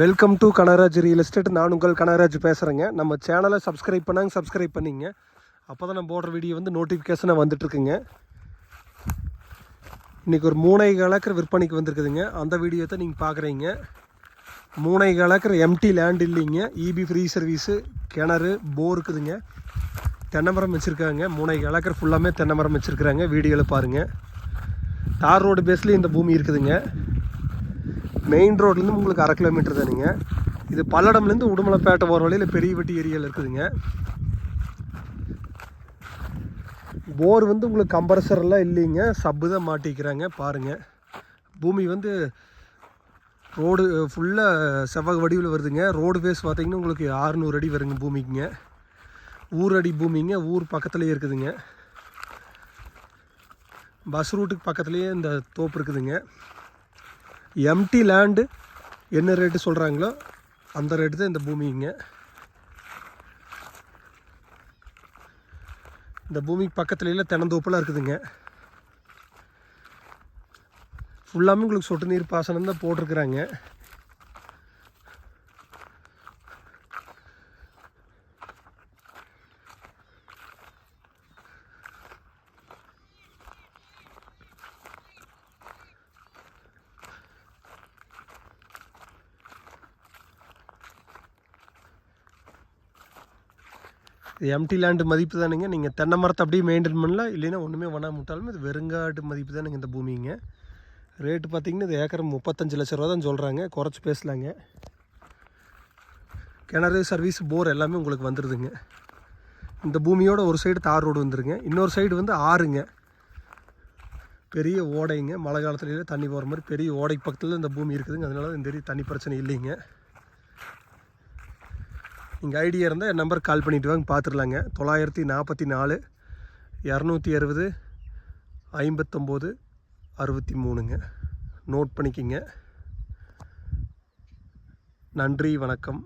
Welcome to Kanaraj real estate நான் உங்கள் கனராஜ் பேசுகிறேங்க நம்ம சேனலை சப்ஸ்கிரைப் பண்ணாங்க சப்ஸ்கிரைப் பண்ணிங்க. அப்போ தான் நம்ம போடுற வீடியோ வந்து நோட்டிஃபிகேஷனாக வந்துட்டுருக்குங்க. இன்றைக்கி ஒரு மூணை கலக்கிற விற்பனைக்கு வந்திருக்குதுங்க. அந்த வீடியோ தான் நீங்கள் பார்க்குறீங்க மூணை கலக்கிற எம்டி லேண்ட் இல்லைங்க. இபி ஃப்ரீ சர்வீஸு கிணறு போர் இருக்குதுங்க. தென்னை மரம் வச்சுருக்காங்க. மூணை கலக்கிற ஃபுல்லாமே தென்னை மரம் வச்சுருக்குறாங்க. வீடியோவில் பாருங்கள் தார் ரோடு பேஸ்லேயும் இந்த பூமி இருக்குதுங்க. மெயின் ரோட்லேருந்து உங்களுக்கு அரை கிலோமீட்டர் தானுங்க இது பல்லடம்லேருந்து உடுமலைப்பேட்டை போகிற வழியில் பெரிய வெட்டி ஏரியாவில் இருக்குதுங்க. போர் வந்து உங்களுக்கு கம்பரசரெல்லாம் இல்லைங்க. சப்பு தான் மாட்டிக்கிறாங்க. பாருங்கள் பூமி வந்து ரோடு ஃபுல்லாக செவ்வக வடிவில் வருதுங்க. ரோடு பேஸ் பார்த்தீங்கன்னா உங்களுக்கு 600 அடி வருங்க பூமிக்குங்க. ஊர் அடி பூமிங்க. ஊர் பக்கத்துலேயே இருக்குதுங்க. பஸ் ரூட்டுக்கு பக்கத்துலேயே இந்த தோப்பு இருக்குதுங்க. எம்டி லேண்டு என்ன ரேட்டு சொல்கிறாங்களோ அந்த ரேட்டு தான் இந்த பூமிங்க இந்த பூமிக்கு பக்கத்துலலாம் தென்னந்தோப்பெல்லாம் இருக்குதுங்க. ஃபுல்லாமே உங்களுக்கு சொட்டு நீர் பாசனம் தான் போட்டிருக்குறாங்க. இது எம்டி லேண்டு மதிப்பு தானுங்க. நீங்கள் தென்னை மரத்தை அப்படியே மெயின்டைன் பண்ணல இல்லைன்னா ஒன்றுமே வேணாம விட்டாலும் இது வெறுங்காட்டு மதிப்பு தானுங்க இந்த பூமிங்க. ரேட்டு பார்த்தீங்கன்னா இது ஏக்கர் முப்பத்தஞ்சு லட்ச ரூபா தான் சொல்கிறாங்க குறைச்சி பேசலாங்க. கிணறு சர்வீஸ் போர் எல்லாமே உங்களுக்கு வந்துடுதுங்க இந்த பூமியோட ஒரு சைடு தார் ரோடு வந்துருங்க. இன்னொரு சைடு வந்து ஆறுங்க. பெரிய ஓடைங்க. மழை காலத்துலேயே தண்ணி போகிற மாதிரி பெரிய ஓடை பக்கத்தில் இந்த பூமி இருக்குதுங்க. அதனால இந்த தண்ணி பிரச்சனை இல்லைங்க. நீங்கள் ஐடியா இருந்தால் என் நம்பர் கால் பண்ணிட்டு வாங்க பார்த்துடலாங்க தொள்ளாயிரத்தி நாற்பத்தி நாலு இரநூத்தி அறுபது ஐம்பத்தொம்போது அறுபத்தி மூணுங்க நோட் பண்ணிக்கிங்க. நன்றி வணக்கம்.